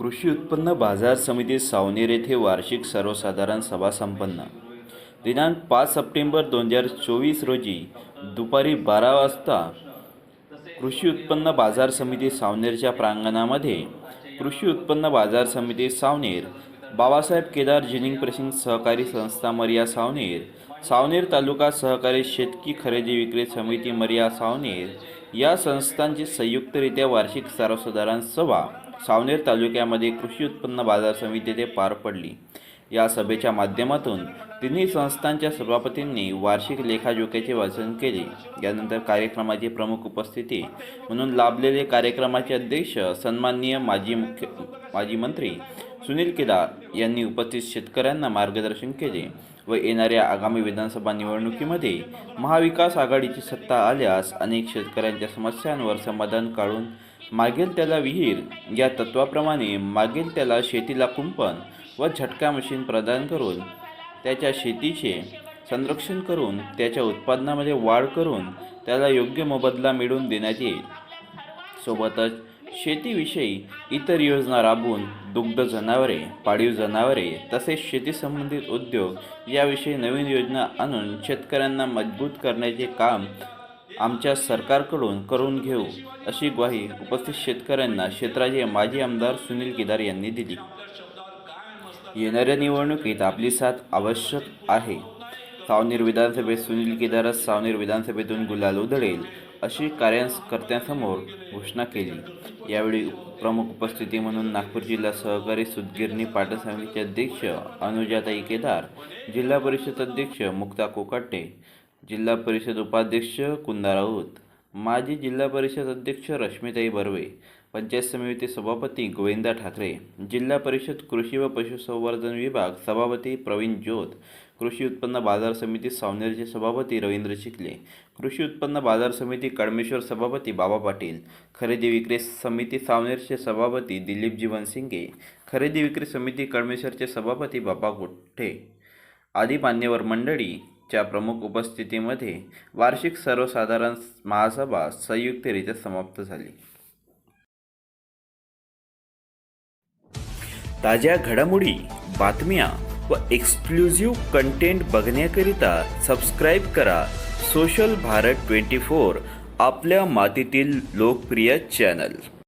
कृषी उत्पन्न बाजार समिती सावनेर येथे वार्षिक सर्वसाधारण सभा संपन्न. दिनांक पाच सप्टेंबर दोन हजार चोवीस रोजी दुपारी बारा वाजता कृषी उत्पन्न बाजार समिती सावनेरच्या प्रांगणामध्ये कृषी उत्पन्न बाजार समिती सावनेर बाबासाहेब केदार जिनिंग प्रेसिंग सहकारी संस्था मरिया सावनेर सावनेर तालुका सहकारी शेतकी खरेदी विक्री समिती मरिया सावनेर या संस्थांची संयुक्तरित्या वार्षिक सर्वसाधारण सभा सावनेर तालुक्यामध्ये कृषी उत्पन्न बाजार समितीचे पार पडली. या सभेच्या माध्यमातून तिन्ही संस्थांच्या सभापतींनी वार्षिक लेखाजोख्याचे वाचन केले. यानंतर कार्यक्रमाची प्रमुख उपस्थिती म्हणून लाभलेले कार्यक्रमाचे अध्यक्ष सन्माननीय माजी मुख्य माजी मंत्री सुनील केदार यांनी उपस्थित शेतकऱ्यांना मार्गदर्शन केले व येणाऱ्या आगामी विधानसभा निवडणुकीमध्ये महाविकास आघाडीची सत्ता आल्यास अनेक शेतकऱ्यांच्या समस्यांवर समाधान काढून मागेल त्याला विहीर. या तत्वाप्रमाणे मागेल त्याला शेतीला कुंपण व झटका मशीन प्रदान करून त्याच्या शेतीचे संरक्षण करून त्याच्या उत्पादनामध्ये वाढ करून त्याला योग्य मोबदला मिळवून देण्यात येईल. सोबतच शेतीविषयी इतर योजना राबवून दुग्ध जनावरे पाळीव जनावरे तसेच शेतीसंबंधित उद्योग याविषयी नवीन योजना आणून शेतकऱ्यांना मजबूत करण्याचे काम आमच्या सरकारकडून करून घेऊ अशी ग्वाही उपस्थित शेतकऱ्यांना क्षेत्राचे माजी आमदार सुनील केदार यांनी दिली. येणाऱ्या निवडणुकीत आपली साथ आवश्यक आहे. सावनेर विधानसभेत सुनील केदारच सावनेर विधानसभेतून गुलाल उधळेल अशी कार्यकर्त्यांसमोर घोषणा केली. यावेळी प्रमुख उपस्थिती म्हणून नागपूर जिल्हा सहकारी सुदगिरणी पाटण समितीचे अध्यक्ष अनुजाताई केदार जिल्हा परिषद अध्यक्ष मुक्ता कोकाटे जिल्हा परिषद उपाध्यक्ष कुंदा राऊत माजी जिल्हा परिषद अध्यक्ष रश्मिताई बर्वे पंचायत समिती सभापती गोविंदा ठाकरे जिल्हा परिषद कृषी व पशुसंवर्धन विभाग सभापती प्रवीण जोत कृषी उत्पन्न बाजार समिती सावनेरचे सभापती रवींद्र चिखले कृषी उत्पन्न बाजार समिती कडमेश्वर सभापती बाबा पाटील खरेदी विक्री समिती सावनेरचे सभापती दिलीप जीवन सिंगे खरेदी विक्री समिती कडमेश्वरचे सभापती बाबा गोठे आदी मान्यवर मंडळी च्या प्रमुख उपस्थितीमध्ये वार्षिक सर्वसाधारण महासभा संयुक्तरित्या समाप्त झाली. ताज्या घडामोडी बातम्या व एक्सक्लुझिव्ह कंटेंट बघण्याकरिता सबस्क्राईब करा सोशल भारत ट्वेंटी फोर आपल्या मातीतील लोकप्रिय चॅनल